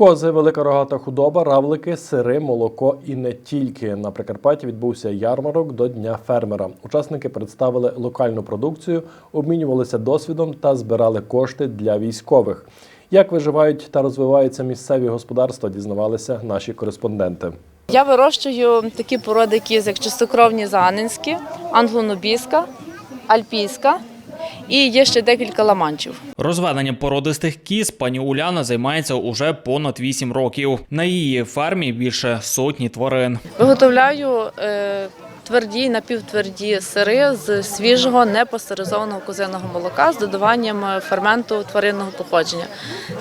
Кози, велика рогата худоба, равлики, сири, молоко і не тільки. На Прикарпатті відбувся ярмарок до Дня фермера. Учасники представили локальну продукцію, обмінювалися досвідом та збирали кошти для військових. Як виживають та розвиваються місцеві господарства, дізнавалися наші кореспонденти. Я вирощую такі породи кіз, як чистокровні занинські, англонобіска, альпійська і є ще декілька ламанчів. Розведенням породистих кіз пані Уляна займається уже понад 8 років. На її фермі більше сотні тварин. Виготовляю е, тверді, напівтверді сири з свіжого непастеризованого козиного молока з додаванням е, ферменту тваринного походження.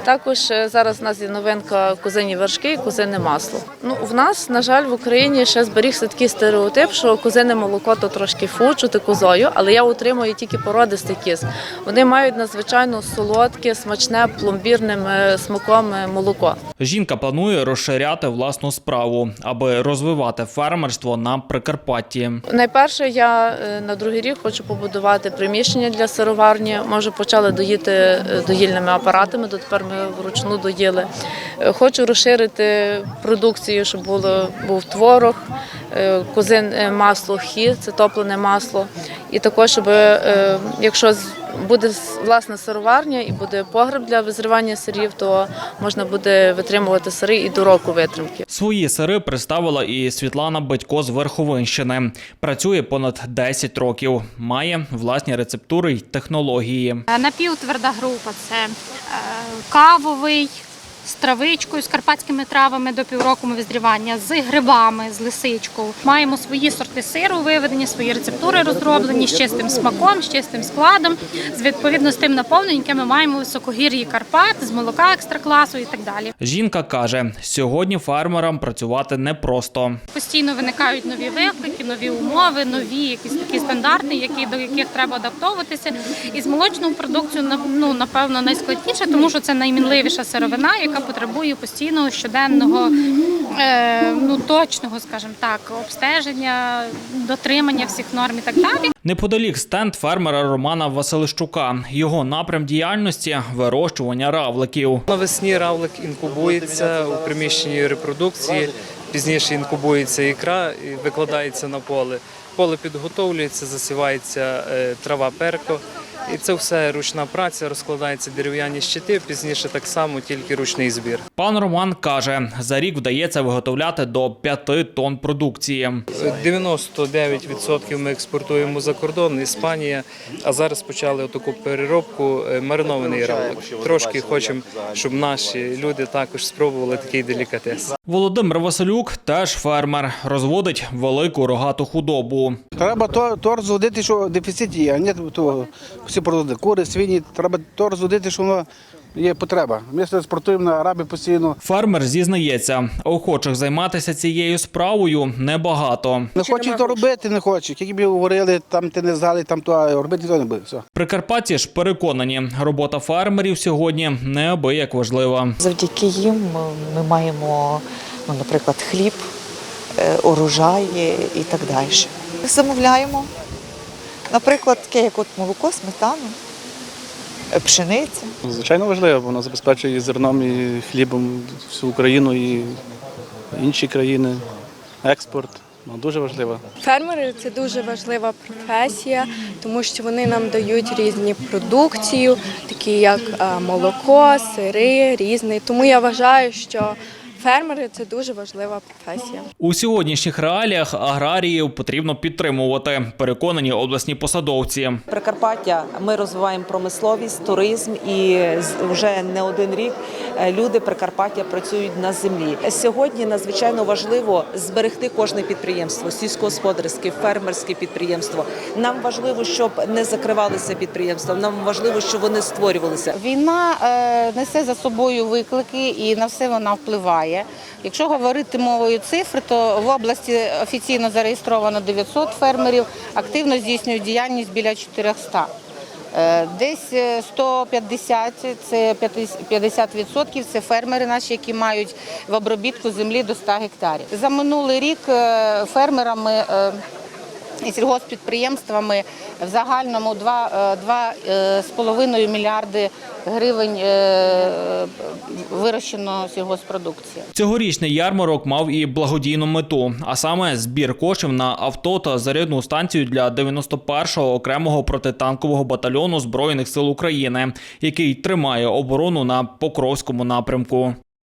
Також е, зараз у нас є новинка козині вершки і козине масло. Ну, в нас, на жаль, в Україні ще зберігся такий стереотип, що козине молоко то трошки фу, чути козою, але я утримую тільки породистий кіз. Вони мають надзвичайно солодке, смачне, пломбірним е, смаком молоко. Жінка планує розширяти власну справу, аби розвивати фермерство на Прикарпатті. Найперше, я е, на другий рік хочу побудувати приміщення для сироварні. Ми вже почали доїти е, доїльними апаратами, дотепер ми вручну доїли. Е, Хочу розширити продукцію, щоб було був творог, козин масло хі, це топлене масло. І також, щоб якщо буде власна сироварня і буде погреб для визривання сирів, то можна буде витримувати сири і до року витримки. Свої сири представила і Світлана Батько з Верховинщини. Працює понад 10 років, має власні рецептури й технології. Е, Напівтверда група це е, кавовий з травичкою, з карпатськими травами до півроку визрівання, з грибами, з лисичкою. Маємо свої сорти сиру виведені, свої рецептури розроблені з чистим смаком, з чистим складом, з відповідно з тим наповненням, яке ми маємо високогір'ї Карпат, з молока екстракласу і так далі. Жінка каже, сьогодні фермерам працювати непросто. Постійно виникають нові виклики, нові умови, нові якісь такі стандарти, які до яких треба адаптовуватися. І з молочною продукцією ну, напевно найскладніше, тому що це наймінливіша сировина, яка потребує постійного щоденного, е, ну точного, скажімо так, обстеження, дотримання всіх норм і так далі. Неподалік стенд фермера Романа Василищука. Його напрям діяльності вирощування равликів. Навесні равлик інкубується у приміщенні репродукції, пізніше інкубується ікра і викладається на поле. Поле підготовлюється, засівається е, трава перко. І це все ручна праця, розкладаються дерев'яні щити, пізніше так само, тільки ручний збір. Пан Роман каже, за рік вдається виготовляти до 5 тонн продукції. 99% ми експортуємо за кордон, Іспанія, а зараз почали таку переробку е, маринований равлик. Трошки хочемо, щоб наші люди також спробували такий делікатес. Володимир Василюк теж фермер, розводить велику рогату худобу. Треба то, то розводити, що дефіцит є, а не то всі продукти, кури, свині. Треба то розводити, що воно є потреба. Ми спортуємо на арабі постійно. Фермер зізнається, охочих займатися цією справою небагато. Не хочуть то робити, не хочуть. Які б говорили, там ти не згали, там то а робити то не буде. Все. Прикарпатці ж переконані, робота фермерів сьогодні неабияк важлива. Завдяки їм ми маємо, ну, наприклад, хліб, е, урожай і так далі. Замовляємо, наприклад, таке, як от молоко, сметану, е, пшениця. Звичайно важливо, воно забезпечує і зерном і хлібом всю Україну і інші країни, експорт. Ну, дуже важливо. Фермери це дуже важлива професія, тому що вони нам дають різні продукцію, такі як е, молоко, сири, різні. Тому я вважаю, що фермери це дуже важлива професія. У сьогоднішніх реаліях аграріїв потрібно підтримувати. Переконані обласні посадовці. Прикарпаття ми розвиваємо промисловість, туризм і з- вже не один рік е, люди Прикарпаття працюють на землі. Сьогодні надзвичайно важливо зберегти кожне підприємство, сільськогосподарське, фермерське підприємство. Нам важливо, щоб не закривалися підприємства. Нам важливо, щоб вони створювалися. Війна е, несе за собою виклики і на все вона впливає. Якщо говорити мовою цифр, то в області офіційно зареєстровано 900 фермерів, активно здійснюють діяльність біля 400. Е, Десь е, 150 – це 50% – це фермери наші, які мають в обробітку землі до 100 гектарів. За минулий рік е, фермерами е, і сільгоспідприємствами в загальному 2,5 мільярди гривень е, вирощено сільгоспродукції. Цьогорічний ярмарок мав і благодійну мету, а саме збір коштів на авто та зарядну станцію для 91-го окремого протитанкового батальйону збройних сил України, який тримає оборону на Покровському напрямку.